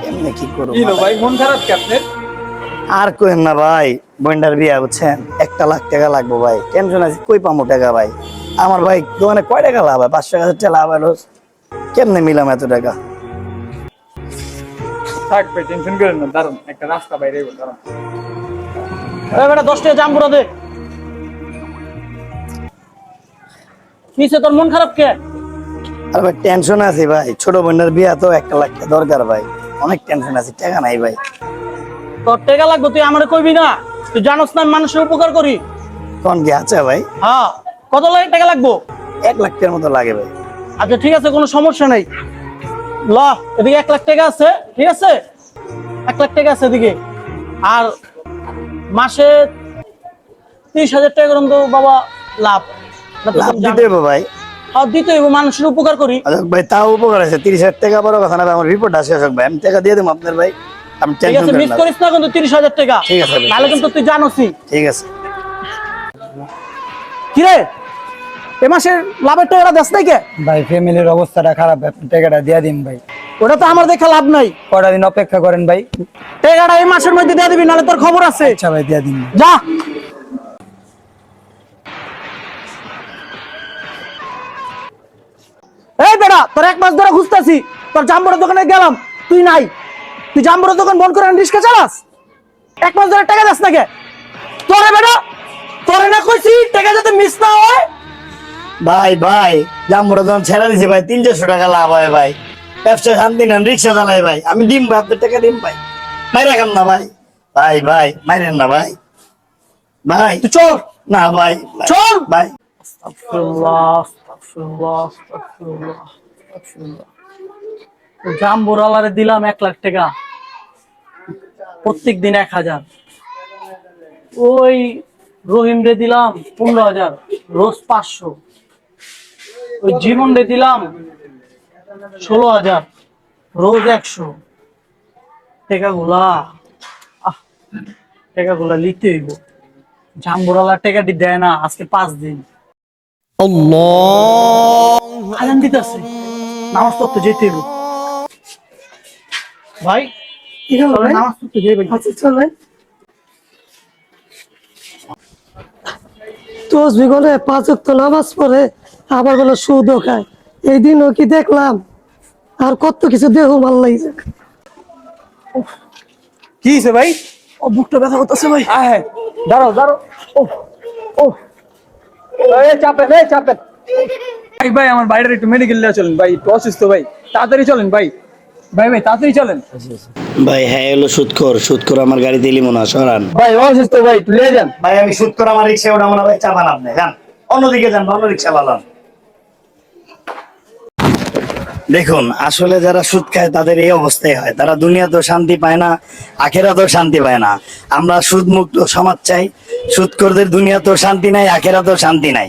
কেমনে কি করব? ভাই মন খারাপ কি আপনার? আর কোয়েন না ভাই বন্ডার বিয়া বুঝছেন? একটা লাখ টাকা লাগবো ভাই। টেনশন আছে কই পামো টাকা ভাই? আমার ভাই দোকানে কয় টাকা লাভ হয়? পাঁচশো টাকা টাকা লাভ হয় রোজ। কেমনে মিলাম এত টাকা? থাক ভাই টেনশন করেন না দাঁড়ান একটা রাস্তা বাইরে দাঁড়ান। বেটা দশ টাকা জাম করে দে। কিসে তোর মন খারাপ কে? আর ভাই টেনশন আছে ভাই। ছোট বোনের বিয়া তো একটা লাখ দরকার ভাই। অনেক টেনশন আছে টাকা নাই ভাই। তোর টাকা লাগবে তুই আমারে কইবি না। তুই জানোস না মানুষের উপকার করি। কোন কি আছে ভাই? হ্যাঁ কত লাগে টাকা লাগবো? এক লাখ টাকার মতো লাগে ভাই। আচ্ছা ঠিক আছে কোনো সমস্যা নাই। ল এদিকে এক লাখ টাকা আছে ঠিক আছে? এক লাখ টাকা আছে এদিকে। আর মাসে তিরিশ হাজার টাকা করে তো বাবা লাভ। লাভ দিতে ভাই। মানুষের উপকার করি। অশোক ভাই তাও উপকার আছে। তিরিশ হাজার টাকা বড় কথা না আমার রিপোর্ট আছে অশোক ভাই আমি টাকা দিয়ে দেবো আপনার ভাই। আমি টেনশন মিস করিস না কিন্তু তিরিশ হাজার টাকা। ঠিক আছে ভাই, কিন্তু তুই জানোসই। ঠিক আছে। কিরে এ মাসের লাভের টাকাটা দেশ নাই কে? ভাই ফ্যামিলির অবস্থাটা খারাপ আপনি টাকাটা দিয়ে দিন ভাই। ওটা তো আমার দেখে লাভ নাই। কটা দিন অপেক্ষা করেন ভাই? টাকাটা এই মাসের মধ্যে দিয়ে দিবি নাহলে তোর খবর আছে। আচ্ছা ভাই দিয়ে দিন। যা। তোর এক মাস ধরে খুঁজতেছি। তোর জাম্বরের দোকানে গেলাম তুই নাই। তুই জাম্বরের দোকান বন্ধ করে রিক্সা চালাস? এক মাস ধরে টাকা দাস নাকি? তোরে বেটা তোরে না কইছি টাকা যাতে মিস না হয়। ভাই ভাই জাম্বুরা যখন ছেড়ে দিছে ভাই তিনশো টাকা লাভ হয় ভাই। ব্যবসা শান্তি নেন রিক্সা চালাই ভাই। আমি দিম ভাই আপনার টাকা দিম ভাই। মাইরা খান না ভাই। ভাই ভাই মাইরেন না ভাই। ভাই তুই চল। না ভাই চল। ভাই, চল। ভাই জাম্বুরালারে দিলাম এক লাখ টাকা। প্রত্যেক দিন এক হাজার। ওই রহিম রে দিলাম পনেরো হাজার রোজ পাঁচশো। ওই জীবন রে দিলাম ষোলো হাজার রোজ একশো। টাকাগুলা টাকাগুলা লিখতে হইব। জাম্বুরালা টাকাটি দেয় না আজকে পাঁচ দিন। আজান দিতেছে। নামাজ পড়তে যেতে ভাই কি হলো ভাই? নামাজ পড়তে যাই ভাই আচ্ছা চল ভাই। তসবি গলে পাঁচ ওয়াক্ত নামাজ পড়ে আবার বলে সুদও খায়। এই দিনও কি দেখলাম? আর কত কিছু দেহ ভালো লাগছে কি হয়েছে ভাই? ও বুকটা ব্যথা করতেছে ভাই। হ্যাঁ দাঁড়াও দাঁড়াও। ও ও চাপেন এই চাপেন। ভাই ভাই আমার বাইরের একটু মেডিকেল নিয়ে চলেন ভাই একটু অসুস্থ ভাই। তাড়াতাড়ি চলেন ভাই। ভাই ভাই তাড়াতাড়ি চলেন। ভাই হ্যাঁ এলো সুৎখর। সুৎখর আমার গাড়িতে ইলিমো না সরান। ভাই অসুস্থ ভাই একটু নিয়ে যান। ভাই আমি সুৎখর আমার রিক্সা ওটা মনে ভাই চাপান আপনি যান। অন্যদিকে যান অন্য রিক্সা পালান দেখুন আসলে যারা সুদ খায় তাদের এই অবস্থায় হয়। তারা দুনিয়াতেও শান্তি পায় না আখেরাতেও শান্তি পায় না। আমরা সুদ মুক্ত সমাজ চাই। সুদখোরদের দুনিয়াতেও শান্তি নাই আখেরাতেও শান্তি নাই।